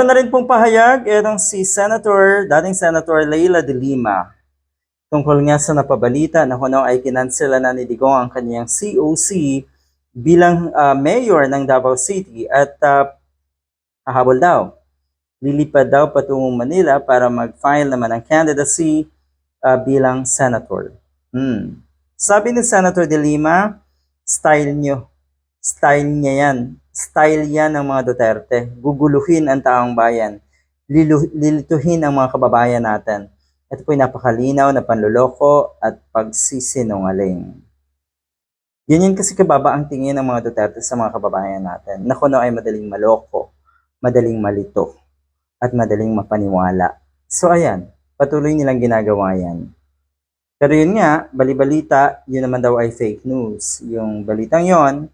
Meron na rin pong pahayag itong si Senator, dating Senator Leila de Lima tungkol nga sa napabalita na kuno ay kinansela na ni Digong ang kanyang COC bilang ah, mayor ng Davao City at ah, hahabol daw. Lilipad daw patungong Manila para mag-file naman ng candidacy ah, bilang senator. Hmm. Sabi ni Senator de Lima, style nyo. Style niya yan. Style yan ng mga Duterte. Guguluhin ang taong bayan. Lilu- lilituhin ang mga kababayan natin. Ito po'y napakalinaw na panluloko at pagsisinungaling. Ganyan kasi kababa ang tingin ng mga Duterte sa mga kababayan natin. Na kuno ay madaling maloko, madaling malito, at madaling mapaniwala. So ayan, patuloy nilang ginagawa yan. Pero yun nga, balibalita, yun naman daw ay fake news. Yung balitang yon,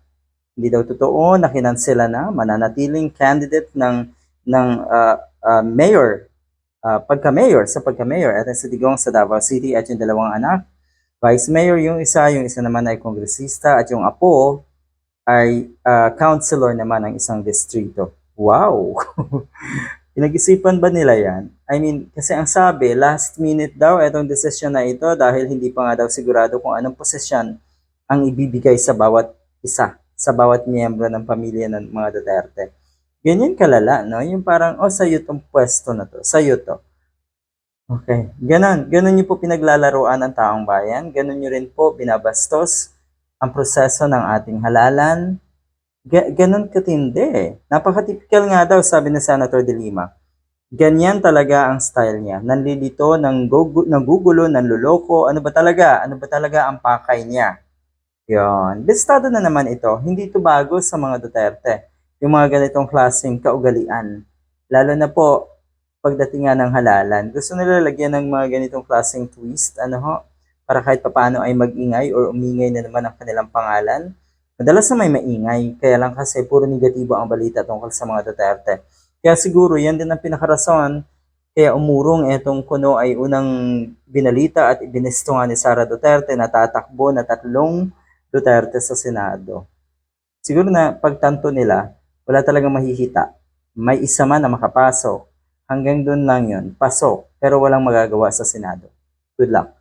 hindi daw totoo, na kinansela na, mananatiling candidate ng, ng ah, ah, mayor, ah, pagka-mayor, sa pagka-mayor, at sa Digong sa Davao City at yung dalawang anak, vice mayor yung isa, yung isa naman ay kongresista, at yung apo ay ah, councilor naman ng isang distrito. Wow! Pinag-isipan ba nila yan? I mean, kasi ang sabi, last minute daw itong desisyon na ito dahil hindi pa nga daw sigurado kung anong posisyon ang ibibigay sa bawat isa, sa bawat miyembro ng pamilya ng mga Duterte. Ganyan kalala, no? Yung parang, oh, sa'yo tong pwesto na to. Sa'yo to. Okay. Ganon. Ganon niyo po pinaglalaroan ng taong bayan. Ganon niyo rin po binabastos ang proseso ng ating halalan. Ga- ganon katindi. Napaka-typical nga daw, sabi ni Senator De Lima. Ganyan talaga ang style niya. Nanlilito, nang nagugulo, nanluloko. Ano ba talaga? Ano ba talaga ang pakay niya? Yon. Listado na naman ito. Hindi ito bago sa mga Duterte. Yung mga ganitong klaseng kaugalian. Lalo na po, pagdating nga ng halalan. Gusto nila lagyan ng mga ganitong klaseng twist. Ano ho? Para kahit papaano ay magingay or umingay na naman ang kanilang pangalan. Madalas na may maingay. Kaya lang kasi puro negatibo ang balita tungkol sa mga Duterte. Kaya siguro yan din ang pinakarason kaya umurong etong kuno ay unang binalita at ibinesto nga ni Sara Duterte na tatakbo na tatlong Duterte sa Senado. Siguro na pagtanto nila, wala talagang mahihita. May isa man na makapasok. Hanggang doon lang yun, pasok. Pero walang magagawa sa Senado. Good luck.